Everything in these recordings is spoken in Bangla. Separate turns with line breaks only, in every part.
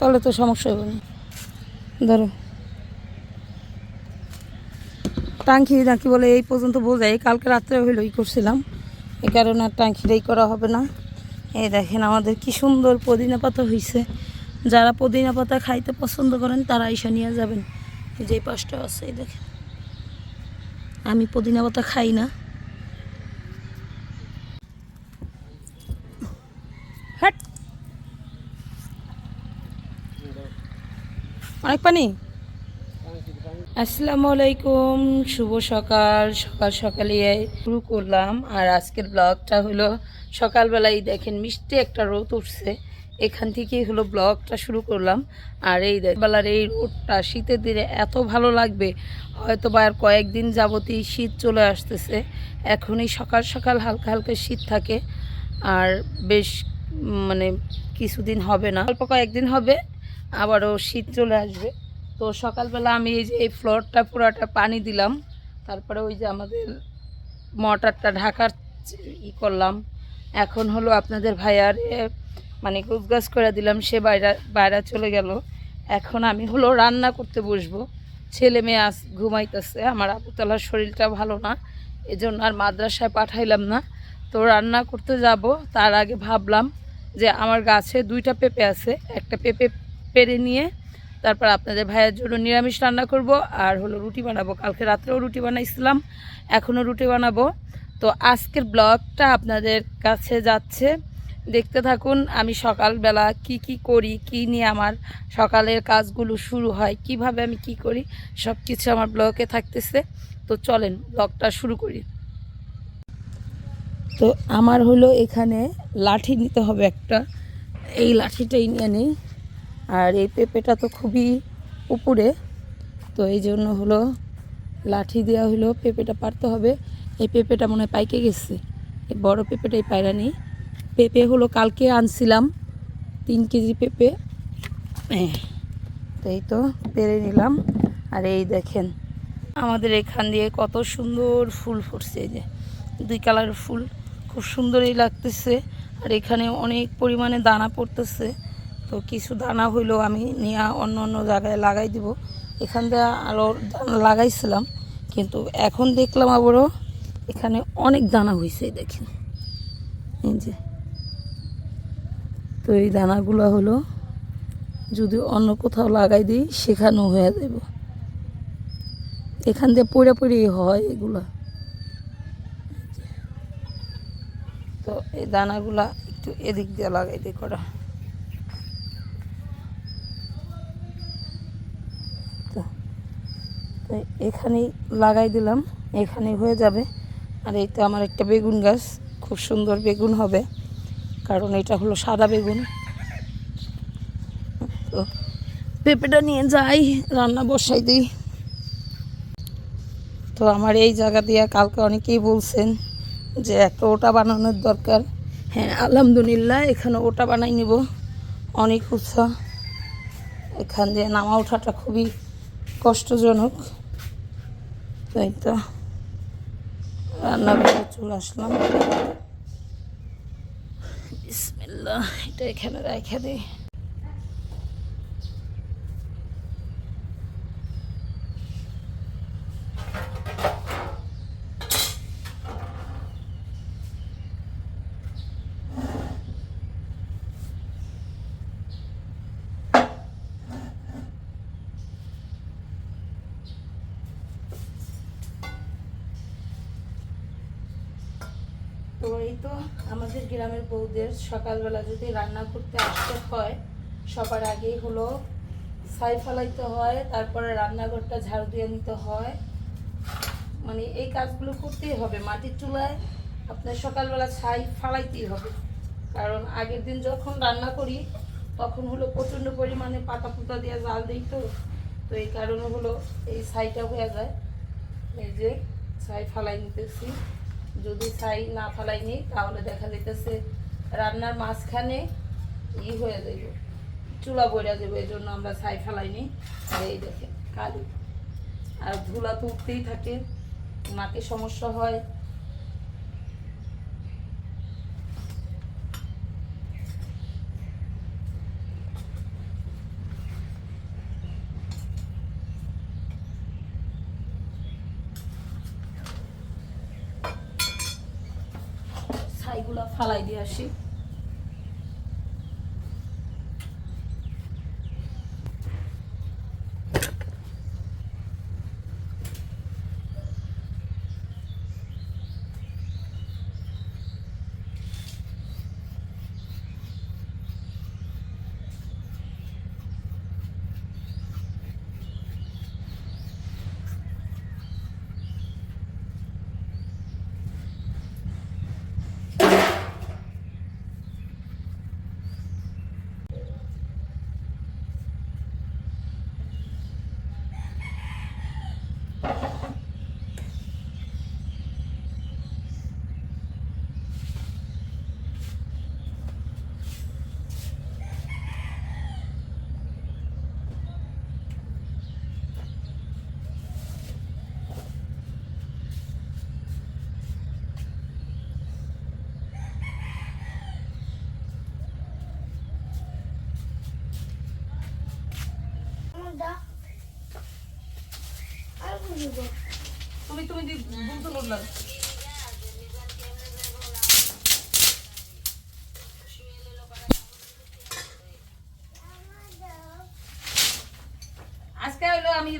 তাহলে তো সমস্যা হবে না। ধরো। টাঙ্কি নাকি বলে এই পর্যন্ত বোঝাই, কালকে রাত্রে হইল ই করছিলাম। এই কারণে আর টাঙ্কিটাই করা হবে না। এই দেখেন আমাদের কি সুন্দর পুদিনা পাতা হয়েছে যারা পুদিনা পাতা খাইতে পছন্দ করেন, তারা এসে নিয়ে যাবেন। যে পাশটা আছে, এই দেখেন। আমি পুদিনা পাতা খাই না। অনেক পানি? আসসালামু আলাইকুম শুভ সকাল সকাল সকালে শুরু করলাম। আর আজকের ব্লগটা হলো, সকালবেলায় দেখেন মিষ্টি একটা রোদ উঠছে। এখান থেকেই হলো ব্লগটা শুরু করলাম। আর এই বেলার এই রোদটা, শীতের দিনে এত ভালো লাগবে। হয়তো বা আর কয়েকদিন যাবতই শীত চলে আসতেছে। এখনই সকাল সকাল হালকা হালকা শীত থাকে। আর বেশ মানে কিছুদিন হবে না। অল্প কয়েকদিন হবে। আবারও শীত চলে আসবে। তো সকালবেলা আমি এই যে এই ফ্লোরটা পুরাটা পানি দিলাম। তারপরে ওই যে আমাদের মটারটা ঢাকার ই করলাম। এখন হলো আপনাদের ভাইয়ার মানে গুজগাছ করে দিলাম, সে বাইরা, বাইরে চলে গেল। এখন আমি হলো রান্না করতে বসবো। ছেলে মেয়ে আস, ঘুমাইতেছে। আমার আবুতলার শরীরটা ভালো না, এজন্য আর মাদ্রাসায় পাঠাইলাম না। তো রান্না করতে যাব। তার আগে ভাবলাম যে আমার গাছে দুইটা পেঁপে আছে। একটা পেঁপে পেরে নিয়ে তারপর আপনাদের ভাইয়ের জন্য নিরামিষ রান্না করব, আর হলো রুটি বানাবো। কালকে রাত্রেও রুটি বানাইছিলাম, এখনও রুটি বানাবো। তো আজকের ব্লগটা আপনাদের কাছে যাচ্ছে। দেখতে থাকুন, আমি সকালবেলা কি কি করি, কি নিয়ে আমার সকালের কাজগুলো শুরু হয়, কীভাবে আমি কি করি সব কিছু আমার ব্লগে থাকতেছে। তো চলেন, ব্লগটা শুরু করি। তো আমার হলো এখানে লাঠি নিতে হবে একটা। এই লাঠিটাই নিয়ে নিই। আর এই পেঁপেটা তো খুবই উপরে তো এই জন্য হলো লাঠি দেওয়া হলো পেঁপেটা পারতে হবে। এই পেঁপেটা মনে হয় পাইকে গেছে। এই বড় পেঁপেটাই পায়রা নেই পেঁপে হলো কালকে আনছিলাম তিন কেজি পেঁপে। এহ, এই তো পেরে নিলাম। আর এই দেখেন আমাদের এখান দিয়ে কত সুন্দর ফুল ফুটছে যে দুই কালার ফুল। খুব সুন্দরই লাগতেছে। আর এখানে অনেক পরিমাণে দানা পড়তেছে। তো কিছু দানা হইলেও আমি নিয়ে অন্য অন্য জায়গায় লাগাই দিব। এখান দিয়ে আরও দানা লাগাইছিলাম, কিন্তু এখন দেখলাম আবারও এখানে অনেক দানা হয়েছে দেখেন। এই যে। তো এই দানাগুলো হলো যদি অন্য কোথাও লাগাই দিই, সেখানেও হয়ে যাব এখান দিয়ে পড়ে পড়েই হয় এগুলা। তো এই দানাগুলা একটু এদিক দিয়ে লাগাই দিয়ে করা তো তো এখানেই লাগাই দিলাম, এখানেই হয়ে যাবে। আর এই তো আমার একটা বেগুন গাছ, খুব সুন্দর বেগুন হবে, কারণ এটা হলো সাদা বেগুন। তো পেঁপেটা নিয়ে যাই, রান্না বসাই দিই। তো আমার এই জায়গা দিয়ে কালকে অনেকেই বলছেন যে একটা ওটা বানানোর দরকার। হ্যাঁ আলহামদুলিল্লাহ, এখানে ওটা বানাই নিব। অনেক উৎসাহ। এখান দিয়ে নামা ওঠাটা খুবই কষ্টজনক। তাই তো রান্না করে আসলাম। বিসমিল্লাহ এটা এখানে রেখে দিই তো এই তো আমাদের গ্রামের বউদের সকালবেলা যদি রান্না করতে আসতে হয়, সবার আগেই হলো ছাই ফেলাইতে হয়, তারপরে রান্নাঘরটা ঝাড়ু দিয়ে নিতে হয়। মানে এই কাজগুলো করতেই হবে, মাটির চুলায় আপনার সকালবেলা ছাই ফালাইতেই হবে। কারণ আগের দিন যখন রান্না করি, তখন হলো প্রচণ্ড পরিমাণে পাতা পুতা দিয়ে জাল দিই তো। তো এই কারণে হলো এই ছাইটা হয়ে যায়। এই যে ছাই ফালাই নিতেছি। যদি ছাই না ফালাই নিই, তাহলে দেখা যেতেছে রান্নার মাঝখানে ই হয়ে যাইব, চুলা বইরা যাবে এই জন্য আমরা ছাই ফালাই নিই। এই দেখে কালি। আর ধুলা তো উঠতেই থাকে, নাকে সমস্যা হয় ছাইগুলা ফালাই আসি। তুমি তুমি হইল আমি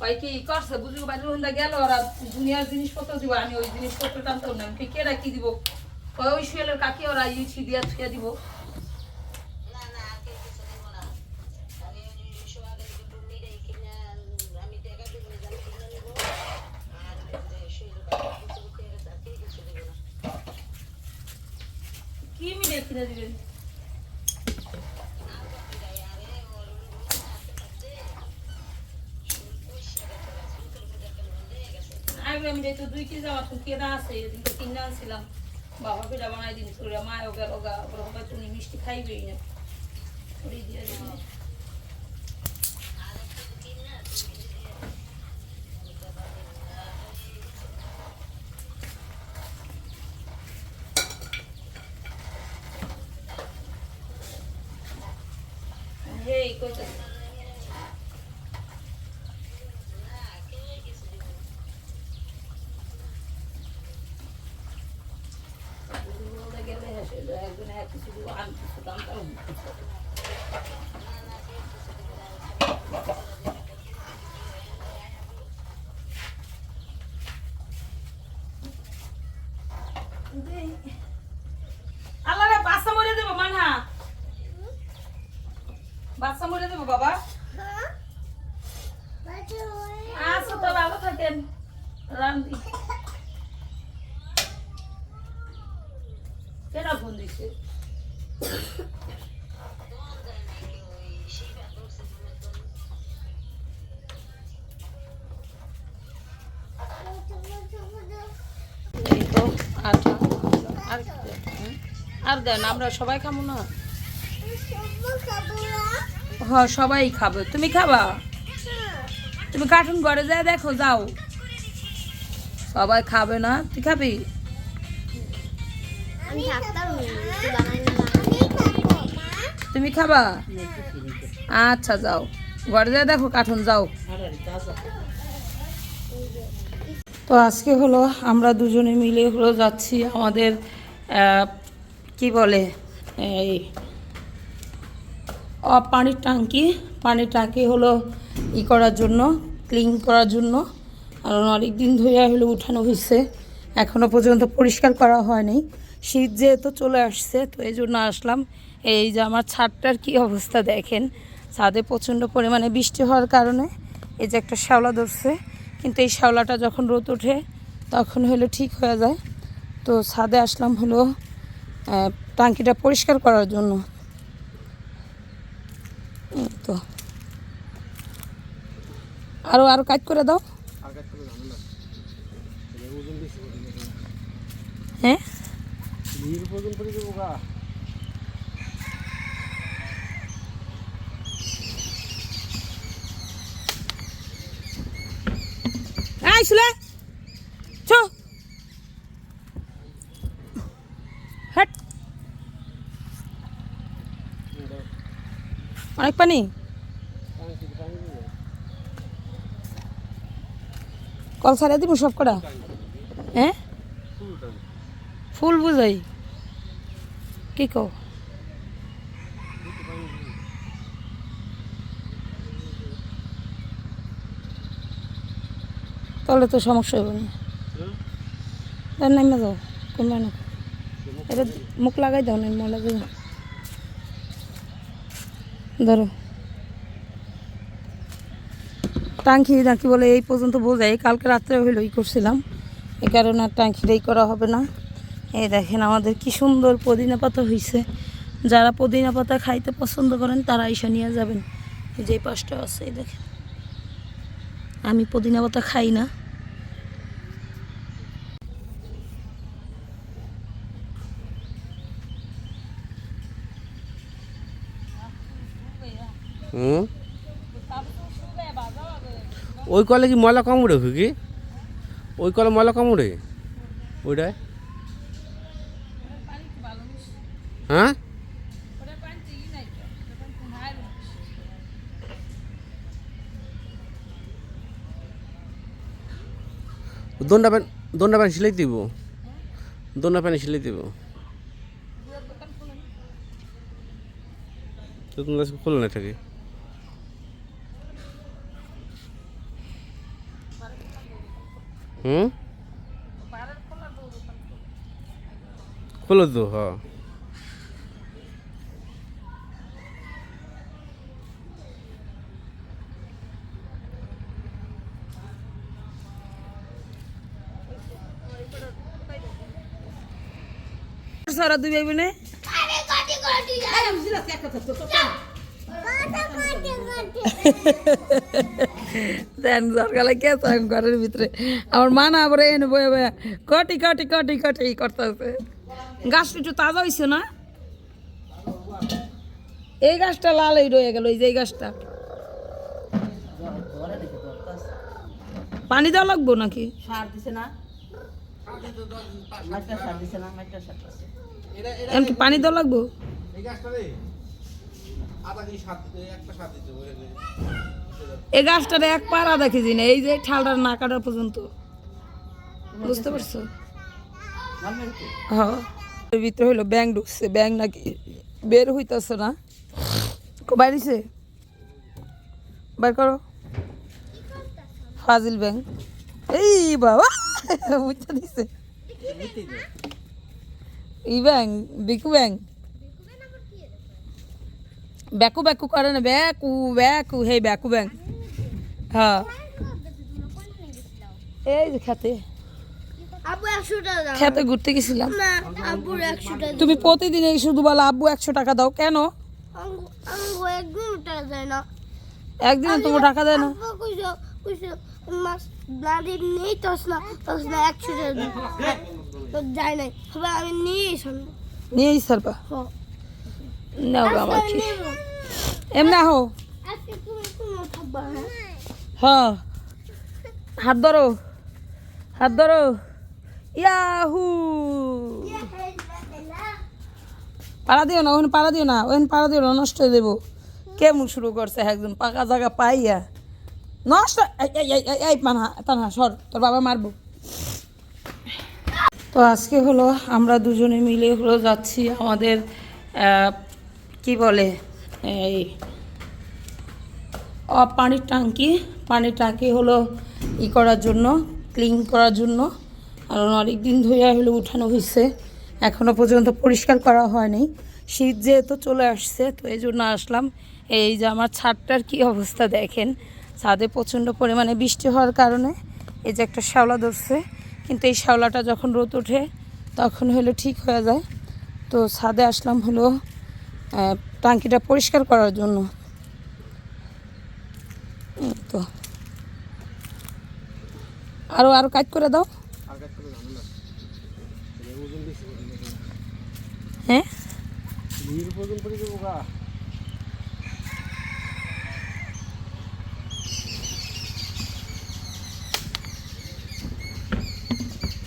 কয় কি করছে? ওরা দুনিয়ার জিনিসপত্র দিব আমি ওই জিনিসপত্র টানতে না। আমি দিব? ওই শুয়েলের কাকি, ওরা ইউছি দিয়া ছুঁয়া দিব কি মিলে কিনে দিবেন আগে আমি যেহেতু দুই কেজি আমার তো কেনা আছে, এদিন কিনে আনছিলাম। বাবা পিঠা বানাই দিন করে মায়ও ওগা গা, ওরা হয়তো উনি মিষ্টি খাইবেই না হেই কইতাছি ওরা গেলে হেসে একজন এক কিছু দিব আমি কিছু দাম তাও আল্লাহ বাচ্চা মরে দেবো মানহা। বাচ্চা মরে দেবো বাবা। আচ্ছা তো ভালো থাকেন। রান্দি। কেনা ফোন দিছে? আটা আর দেন? আমরা সবাই খাব না? হ্যাঁ সবাই খাবে। তুমি খাবা? তুমি কার্টুন ঘরে যায় দেখো যাও। সবাই খাবে না? তুই খাবি? তুমি খাবা? আচ্ছা যাও। ঘরে যায় দেখো কার্টুন যাও। তো আজকে হলো আমরা দুজনে মিলে হলো যাচ্ছি আমাদের কি বলে এই পানির ট্যাঙ্কি পানির ট্যাঙ্কি হলো ই করার জন্য, ক্লিন করার জন্য। কারণ অনেক দিন ধরে হলো উঠানো হয়েছে। এখনও পর্যন্ত পরিষ্কার করা হয়নি। শীত যেহেতু চলে আসছে, তো এই জন্য আসলাম। এই যে আমার ছাদটার কি অবস্থা দেখেন। ছাদে প্রচণ্ড পরিমাণে বৃষ্টি হওয়ার কারণে এই যে একটা শ্যাওলা ধরছে। কিন্তু এই শ্যাওলাটা যখন রোদ ওঠে, তখন হলো ঠিক হয়ে যায়। তো ছাদে আসলাম হলো টাঙ্কিটা পরিষ্কার করার জন্য এই তো আরও আরও কাজ করে দাও। হ্যাঁ? চো হট। অনেক পানি? কল ছাড়া দিব সব কটা? হ্যাঁ ফুল বুঝাই। কি কও? তাহলে তো সমস্যা হবে না। তার নামে যাও কমে না এটা মুখ লাগাই দাও না লাগাই ধরো। টাঙ্কি নাকি বলে এই পর্যন্ত বোঝাই। কালকে রাত্রে হইল ই করছিলাম। এই কারণে আর টাঙ্কিটাই করা হবে না। এই দেখেন আমাদের কি সুন্দর পুদিনা পাতা হয়েছে যারা পুদিনা পাতা খাইতে পছন্দ করেন, তারা এসে নিয়ে যাবেন। এই যে পাশটা আছে, এই দেখেন। আমি পুদিনা পাতা খাই না।
হুম? ওই কলে কি ময়লা কম উড়ে কি? ওই কলে ময়লা কম উড়ে ওইটায়? হ্যাঁ? দোনটা প্যান দোনটা প্যান সিলাই দিব। দোনটা প্যান সিলাই দিব। খোলো না এটাকে হুম? খোলো তো হ্যাঁ
সারা দুই ভাই বোনে? দেন সরকালে কে থাক ঘরের ভিতরে? আমার মা না আবার এনে বয়ে বয়ে কটি কটি কটি কটি করতেছে। গাছটা একটু তাজা হয়েছে না? এই গাছটা লালই রয়ে গেল এই যে এই গাছটা। পানি দেওয়া লাগবো নাকি?
সার দিছে না?
পানি দেওয়া লাগবো?
এই গাছটা
এই গাছটার এক আধা কেজি না, এই যে ঠালটার না কাটা পর্যন্ত। বুঝতে পারছ? হ্যাঁ। ভিতরে হইল ব্যাং ঢুকছে ব্যাং নাকি বের হইতেছে না। বাইরেছে বের করো। ফাজিল ব্যাং এই বাবা বুঝতে দিছে। ই ব্যাং বিকু ব্যাং ব্যাকু ব্যাকু করে না ব্যাকু ব্যাকু হে ব্যাকু ব্যাং। হ্যাঁ। এই যে খেতে। খেতে ঘুরতে গেছিলাম। তুমি প্রতিদিন এই শুধু বলো আব্বু একশো টাকা দাও। কেন?
আঙ্গু একদম দেয় না।
একদিনে তোমার টাকা দেয় না?
আব্বু কইছো কইছো মাছ ব্লাডি নেই না তস না একশো টাকা তো যাই নাই। আমি নিয়ে শুনব
নিয়ে সারবা? নাও গো আমার কি এমনি হো
আজকে তুমি কোনো থাকবা হ্যাঁ
হাত ধরো হাত ধরো ইয়াহু পাড়া দিও না ওখানে পাড়া দিও না ওখানে পাড়া দিও না নষ্ট হয়ে দেবো কেমন শুরু করছে একদম পাকা জায়গা পাইয়া নষ্ট এই, পানহা পানহা সর তোর বাবা মারবো তো আজকে হলো আমরা দুজনে মিলে হলো যাচ্ছি আমাদের আহ, কি বলে? এই পানির ট্যাঙ্কি পানির ট্যাঙ্কি হলো ই করার জন্য, ক্লিন করার জন্য। কারণ অনেক দিন ধরে হলো উঠানো হয়েছে। এখনও পর্যন্ত পরিষ্কার করা হয়নি। শীত যেহেতু চলে আসছে, তো এই জন্য আসলাম। এই যে আমার ছাদটার কি অবস্থা দেখেন। ছাদে প্রচণ্ড পরিমাণে বৃষ্টি হওয়ার কারণে এই যে একটা শ্যাওলা ধরছে। কিন্তু এই শ্যাওলাটা যখন রোদ ওঠে, তখন হলো ঠিক হয়ে যায়। তো ছাদে আসলাম হলো আহ, ট্যাঙ্কিটা পরিষ্কার করার জন্য। তো। আরও আরও কাজ করে দাও। হ্যাঁ?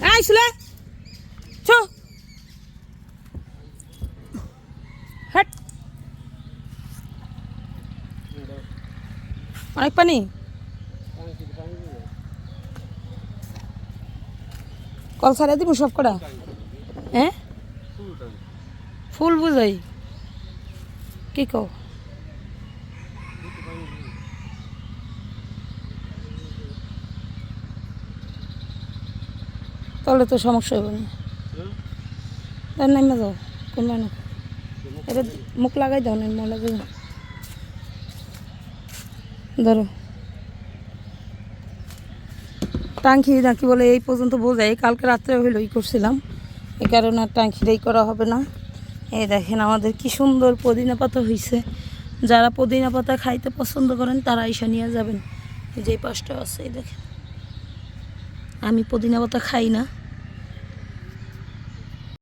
আইসলে অনেক পানি? কল ছাড়া দিব সব করা হ্যাঁ? ফুল বুঝাই। কি কও? তাহলে তো সমস্যা হবে না। তার নামে যাও কোন মুখ লাগাই দাও না মনে। ধরো। টাঙ্কি নাকি বলে এই পর্যন্ত বোঝাই কালকে রাত্রে হইল ই করছিলাম। এই কারণে আর টাঙ্কিটাই করা হবে না। এই দেখেন আমাদের কি সুন্দর পুদিনা পাতা হয়েছে যারা পুদিনা পাতা খাইতে পছন্দ করেন, তারা এসে নিয়ে যাবেন। যে পাশটা আছে, এই দেখেন। আমি পুদিনা পাতা খাই না।